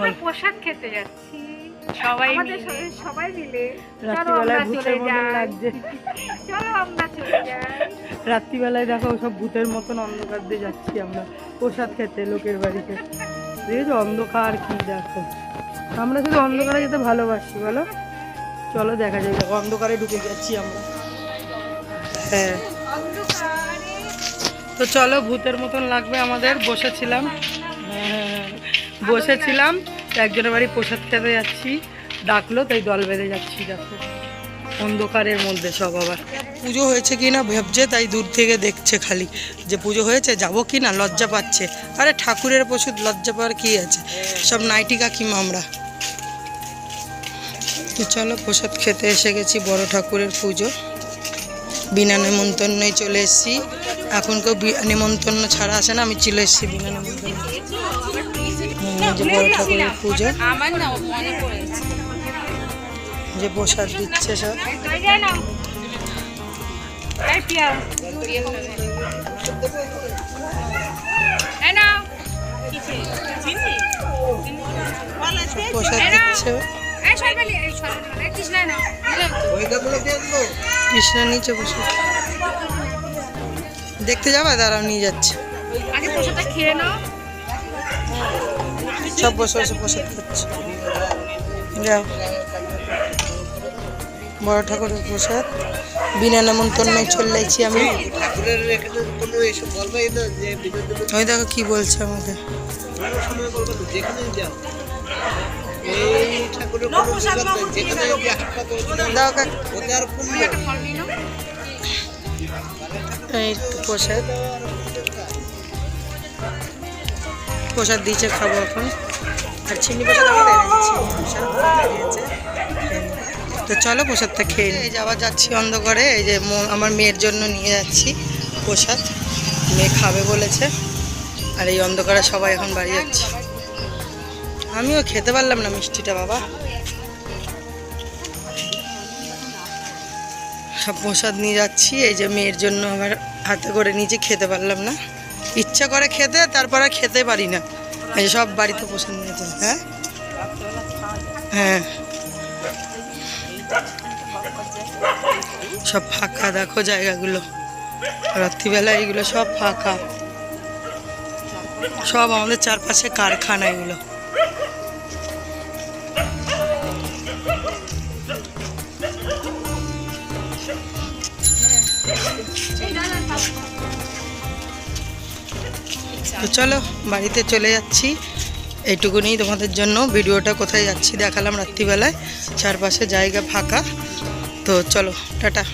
আমরা। প্রসাদ খেতে যাচ্ছি। সবাই সবাই- সবাই মিলে। রাত্রিবেলায় ভূতের মতন লাগছে। চলো আমরা চলে যাই। রাত্রিবেলায় দেখো সব ভূতের মতন অন্ধকার দিয়ে যাচ্ছি আমরা। প্রসাদ খেতে লোকের বাড়িতে। দেখেছ অন্ধকার কি দেখো। আমরা শুধু অন্ধকারে যেতে ভালোবাসি বলো? চলো দেখা যায় দেখো অন্ধকারে ঢুকে যাচ্ছি আমরা। হ্যাঁ। তো চলো ভূতের মতন লাগবে আমাদের বসেছিলাম। হ্যাঁ, বসেছিলাম একজনের বাড়ি প্রসাদ খেতে যাচ্ছি ডাকলো তাই দল বেঁধে যাচ্ছি দেখো। অন্ধকারের মধ্যে সব আবার। পুজো হয়েছে কি না ভাবছে তাই দূর থেকে দেখছে খালি যে পুজো হয়েছে যাব কি না লজ্জা পাচ্ছে। আরে ঠাকুরের পশু লজ্জা পাওয়ার কি আছে? সব নাইটি কাকিমা আমরা। তো চলো প্রসাদ খেতে এসে গেছি বড় ঠাকুরের পুজো। বিনা নেমন্তন্নই চলে এসেছি। এখন কেউ নেমন্তন্ন ছাড়া আসে না আমি চলে এসেছি বিনা নেমন্তন্ন। যে বড় ঠাকুরের পুজো। আমার না পড়েছে যে প্রসাদ দিচ্ছে সব। প্রসাদ দিচ্ছে কৃষ্ণ নিচে বসে। দেখতে যাবা দাঁড়াও নিয়ে যাচ্ছে। আগে প্রসাদটা খেয়ে নাও। সব বসে বসে প্রসাদ খাচ্ছে। যাও। বড় ঠাকুরের প্রসাদ বিনা নেমন্তন্নই চলে আমি। ওই দেখো কি বলছে আমাকে। এই ঠাকুরের প্রসাদ দিয়েছে, খাব এখন। আর চিনি প্রসাদ আমাদের তো চলো প্রসাদটা খেয়ে নিই। এই যে আবার যাচ্ছি অন্ধকারে। এই যে আমার মেয়ের জন্য নিয়ে যাচ্ছি প্রসাদ। মেয়ে খাবে বলেছে। আর এই অন্ধকারে সবাই এখন বাড়ি যাচ্ছে। আমিও খেতে পারলাম না মিষ্টিটা, বাবা। সব প্রসাদ নিয়ে যাচ্ছি। এই যে মেয়ের জন্য আবার হাতে করে নিচে খেতে পারলাম না। ইচ্ছা করে খেতে, তারপরে খেতে পারি না। এই সব বাড়িতে পছন্দ হ্যাঁ? হ্যাঁ। সব ফাঁকা, দেখো জায়গাগুলো। রাত্রিবেলা এইগুলো সব ফাঁকা। সব আমাদের চারপাশে কারখানা এগুলো। তো চলো, বাড়িতে চলে যাচ্ছি। এইটুকুনি তোমাদের জন্য। ভিডিওটা কোথায় যাচ্ছি দেখালাম রাত্রিবেলায়। চারপাশে জায়গা ফাঁকা। তো চলো, টাটা।